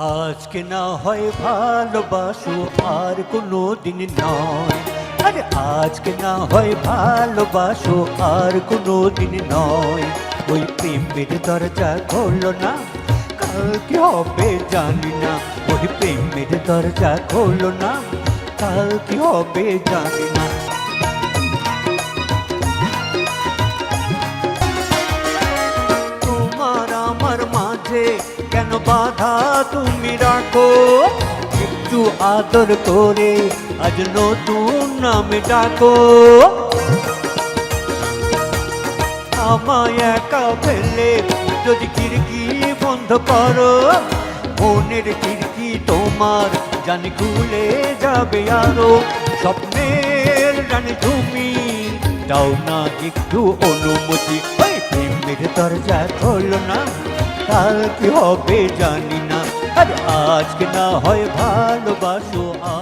আজকে না হয় ভালোবাসো আর কোনো দিন নয়। আরে আজকে না হয় ভালোবাসো আর কোনো দিন নয়। ওই প্রেমের দরজা খোলো না কাল কি হবে জানি না। ওই প্রেমের দরজা খোলো না কাল কি হবে জানি না। তোমার আমার মাঝে কেন বাধা তুমি রাখো, একটু আদর করে আজ নতুন নামে ডাকো। আমায় একা ফেলে যদি খিড়কি বন্ধ করো, মনের খিড়কি তোমার জানি খুলে যাবে আরও। স্বপ্নের জানি তুমি দাও না একটু অনুমতি। প্রেমের দরজা খোলো না, কাল কি হবে জানি না। আজকে না হয় ভালোবাসো আ